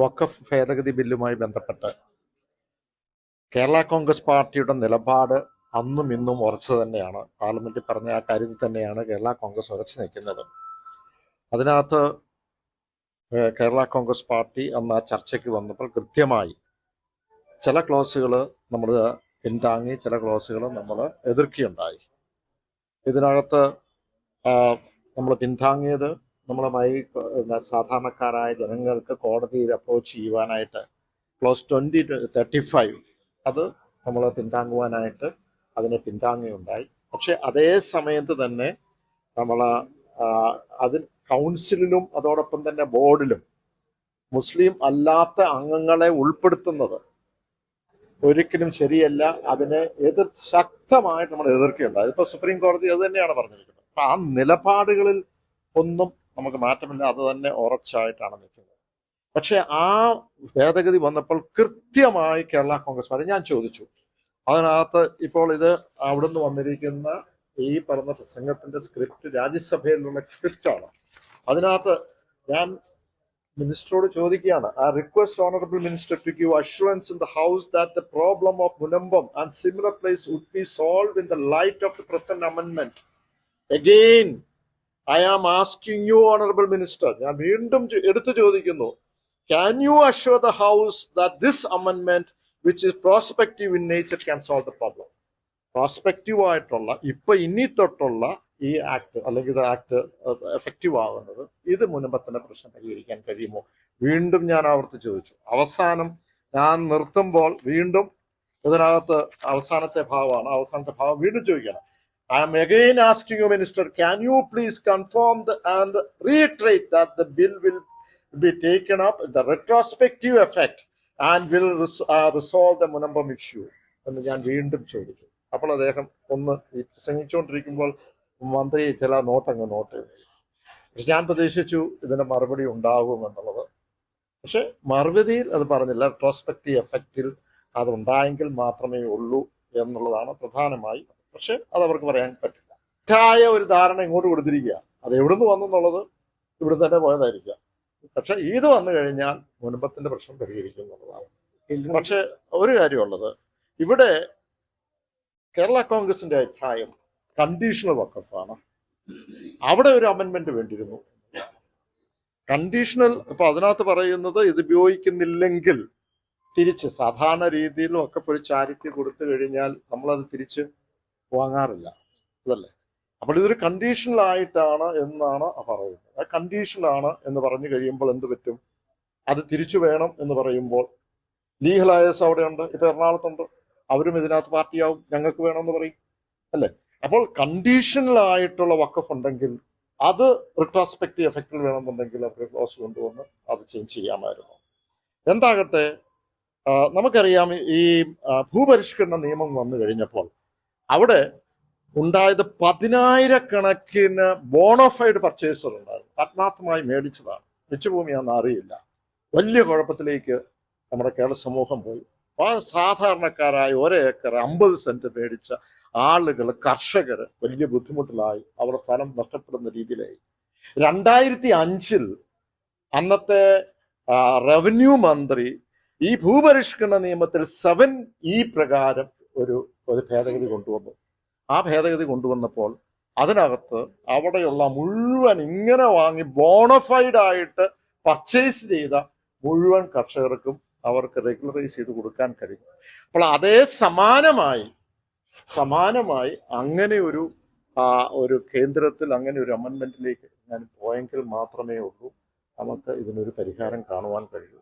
വഖഫ് ഭേദഗതി ബില്ലുമായി ബന്ധപ്പെട്ട് കേരള കോൺഗ്രസ് പാർട്ടിയുടെ നിലപാട് അന്നും ഇന്നും ഉറച്ചു തന്നെയാണ്. പാർലമെന്റിൽ പറഞ്ഞ ആ കാര്യത്തിൽ തന്നെയാണ് കേരള കോൺഗ്രസ് ഉറച്ചു നിൽക്കുന്നത്. അതിനകത്ത് കേരള കോൺഗ്രസ് പാർട്ടി അന്ന് ആ ചർച്ചയ്ക്ക് വന്നപ്പോൾ കൃത്യമായി ചില ക്ലോസുകൾ നമ്മൾ പിന്താങ്ങി ചില ക്ലോസുകൾ നമ്മൾ എതിർക്കുകയുണ്ടായി. ഇതിനകത്ത് നമ്മൾ പിന്താങ്ങിയത് നമ്മളുമായി സാധാരണക്കാരായ ജനങ്ങൾക്ക് കോടതിയിൽ അപ്രോച്ച് ചെയ്യുവാനായിട്ട് ക്ലോസ് ട്വന്റി തേർട്ടി ഫൈവ് അത് നമ്മൾ പിന്താങ്ങുവാനായിട്ട് അതിനെ പിന്താങ്ങുകയുണ്ടായി പക്ഷെ അതേ സമയത്ത് തന്നെ നമ്മൾ അതിൽ കൗൺസിലിലും അതോടൊപ്പം തന്നെ ബോർഡിലും മുസ്ലിം അല്ലാത്ത അംഗങ്ങളെ ഉൾപ്പെടുത്തുന്നത് ഒരിക്കലും ശരിയല്ല. അതിനെ എതിർ ശക്തമായിട്ട് നമ്മൾ എതിർക്കുകയുണ്ടായി. ഇപ്പോൾ സുപ്രീം കോടതി അത് തന്നെയാണ് പറഞ്ഞിരിക്കുന്നത്. അപ്പം ആ നിലപാടുകളിൽ ഒന്നും നമുക്ക് മാറ്റമില്ല അത് തന്നെ ഉറച്ചായിട്ടാണ് നിൽക്കുന്നത്. പക്ഷെ ആ ഭേദഗതി വന്നപ്പോൾ കൃത്യമായി കേരള കോൺഗ്രസ് ഞാൻ ചോദിച്ചു. അതിനകത്ത് ഇപ്പോൾ ഇത് അവിടുന്ന് വന്നിരിക്കുന്ന ഈ പറഞ്ഞ പ്രസംഗത്തിന്റെ സ്ക്രിപ്റ്റ് രാജ്യസഭയിലുള്ള സ്ക്രിപ്റ്റാണ്. അതിനകത്ത് ഞാൻ മിനിസ്റ്ററോട് ചോദിക്കുകയാണ്. ആ request honourable minister to give assurance in the house that the problem of Munambam and similar place would be solve in the light of the present amendment again I am asking you honourable minister ഞാൻ വീണ്ടും എടുത്തു ചോദിക്കുന്നു. Can you assure the house that this അമൻമെന്റ് which is prospective in nature can solve the problem prospective ആയിട്ടുള്ള ഇപ്പൊ ഇനി തൊട്ടുള്ള ഈ act അല്ലെങ്കിൽ ഇത് ആക്ട് എഫക്റ്റീവ് ആകുന്നത് ഇത് മുൻപത്തിന്റെ പ്രശ്നം പരിഹരിക്കാൻ കഴിയുമോ? വീണ്ടും ഞാൻ ആവർത്തി ചോദിച്ചു. അവസാനം ഞാൻ നിർത്തുമ്പോൾ വീണ്ടും ഇതിനകത്ത് അവസാനത്തെ ഭാവമാണ്. അവസാനത്തെ ഭാവം വീണ്ടും ചോദിക്കണം. I you, Minister, can you please confirm the, and reiterate that the bill will be taken up, the retrospective effect, and will res uh, resolve the Munambam issue? എന്ന് ഞാൻ വീണ്ടും ചോദിച്ചു. അപ്പോൾ അദ്ദേഹം ഒന്ന് ഈ പ്രസംഗിച്ചുകൊണ്ടിരിക്കുമ്പോൾ മന്ത്രി ചില നോട്ട് അങ്ങ് നോട്ട് പക്ഷെ ഞാൻ പ്രതീക്ഷിച്ചു ഇതിന്റെ മറുപടി ഉണ്ടാകുമെന്നുള്ളത് പക്ഷെ മറുപടിയിൽ അത് പറഞ്ഞില്ല. റെട്രോസ്പെക്റ്റീവ് എഫക്റ്റിൽ അത് ഉണ്ടായെങ്കിൽ മാത്രമേ ഉള്ളൂ എന്നുള്ളതാണ് പ്രധാനമായി പക്ഷെ അത് അവർക്ക് പറയാൻ പറ്റില്ല. തെറ്റായ ഒരു ധാരണ ഇങ്ങോട്ട് കൊടുത്തിരിക്കുക. അത് എവിടുന്ന് വന്നു എന്നുള്ളത് ഇവിടെ തന്നെ പോയതായിരിക്കാം. പക്ഷെ ഇത് വന്നു കഴിഞ്ഞാൽ മുൻപത്തിന്റെ പ്രശ്നം പരിഹരിക്കും എന്നുള്ളതാണ്. പക്ഷെ ഒരു കാര്യമുള്ളത് ഇവിടെ കേരള കോൺഗ്രസിന്റെ അഭിപ്രായം കണ്ടീഷണൽ വക്കഫാണ് അവിടെ ഒരു അമെന്റ്മെന്റ് വേണ്ടിയിരുന്നു. കണ്ടീഷണൽ ഇപ്പൊ അതിനകത്ത് പറയുന്നത് ഇത് ഉപയോഗിക്കുന്നില്ലെങ്കിൽ തിരിച്ച് സാധാരണ രീതിയിൽ ഒക്കെ ഒരു ചാരിറ്റി കൊടുത്തു കഴിഞ്ഞാൽ നമ്മളത് തിരിച്ച് വാങ്ങാറില്ല. അതല്ലേ? അപ്പോൾ ഇതൊരു കണ്ടീഷണൽ ആയിട്ടാണ് എന്നാണ് പറയുന്നത്. ആ കണ്ടീഷണലാണ് എന്ന് പറഞ്ഞു കഴിയുമ്പോൾ എന്ത് പറ്റും? അത് തിരിച്ചു വേണം എന്ന് പറയുമ്പോൾ ലീഗൽ അയേഴ്സ് അവിടെയുണ്ട് ഇപ്പൊ എറണാകുളത്തുണ്ട്. അവരും ഇതിനകത്ത് പാർട്ടിയാവും ഞങ്ങൾക്ക് വേണമെന്ന് പറയും. അല്ലേ? അപ്പോൾ കണ്ടീഷണൽ ആയിട്ടുള്ള വക്കഫ് ഉണ്ടെങ്കിൽ അത് റിട്രോസ്പെക്റ്റീവ് എഫക്റ്റിൽ വേണമെന്നുണ്ടെങ്കിൽ അവർ ക്ലോസ് കൊണ്ടുവന്ന് അത് ചേഞ്ച് ചെയ്യാമായിരുന്നു. എന്താകട്ടെ നമുക്കറിയാം ഈ ഭൂപരിഷ്കരണ നിയമം വന്നു കഴിഞ്ഞപ്പോൾ അവിടെ ഉണ്ടായത് പതിനായിരക്കണക്കിന് ബോണോഫൈഡ് പർച്ചേസർ ഉണ്ടായിരുന്നു ആത്മാർത്ഥമായി മേടിച്ചതാണ്. മിച്ചഭൂമിയാണെന്ന് അറിയില്ല. വലിയ കുഴപ്പത്തിലേക്ക് നമ്മുടെ കേരള സമൂഹം പോയി. ആ സാധാരണക്കാരായ ഒരേക്കർ അമ്പത് സെന്റ് മേടിച്ച ആളുകൾ കർഷകർ വലിയ ബുദ്ധിമുട്ടിലായി. അവരുടെ സ്ഥലം നഷ്ടപ്പെടുന്ന രീതിയിലായി. രണ്ടായിരത്തി അഞ്ചിൽ അന്നത്തെ റവന്യൂ മന്ത്രി ഈ ഭൂപരിഷ്കരണ നിയമത്തിൽ സെവൻ ഈ പ്രകാരം ഒരു ഒരു ഭേദഗതി കൊണ്ടുവന്നു. ആ ഭേദഗതി കൊണ്ടുവന്നപ്പോൾ അതിനകത്ത് അവിടെയുള്ള മുഴുവൻ ഇങ്ങനെ വാങ്ങി ബോണഫൈഡ് ആയിട്ട് പർച്ചേസ് ചെയ്ത മുഴുവൻ കർഷകർക്കും അവർക്ക് റെഗുലറൈസ് ചെയ്ത് കൊടുക്കാൻ കഴിയും. അപ്പോൾ അതേ സമാനമായി സമാനമായി അങ്ങനെ ഒരു ഒരു കേന്ദ്രത്തിൽ അങ്ങനെ ഒരു അമെൻമെന്റിലേക്ക് ഞാൻ പോയെങ്കിൽ മാത്രമേ ഉള്ളൂ. നമുക്ക് ഇതിനൊരു പരിഹാരം കാണുവാൻ കഴിയൂ.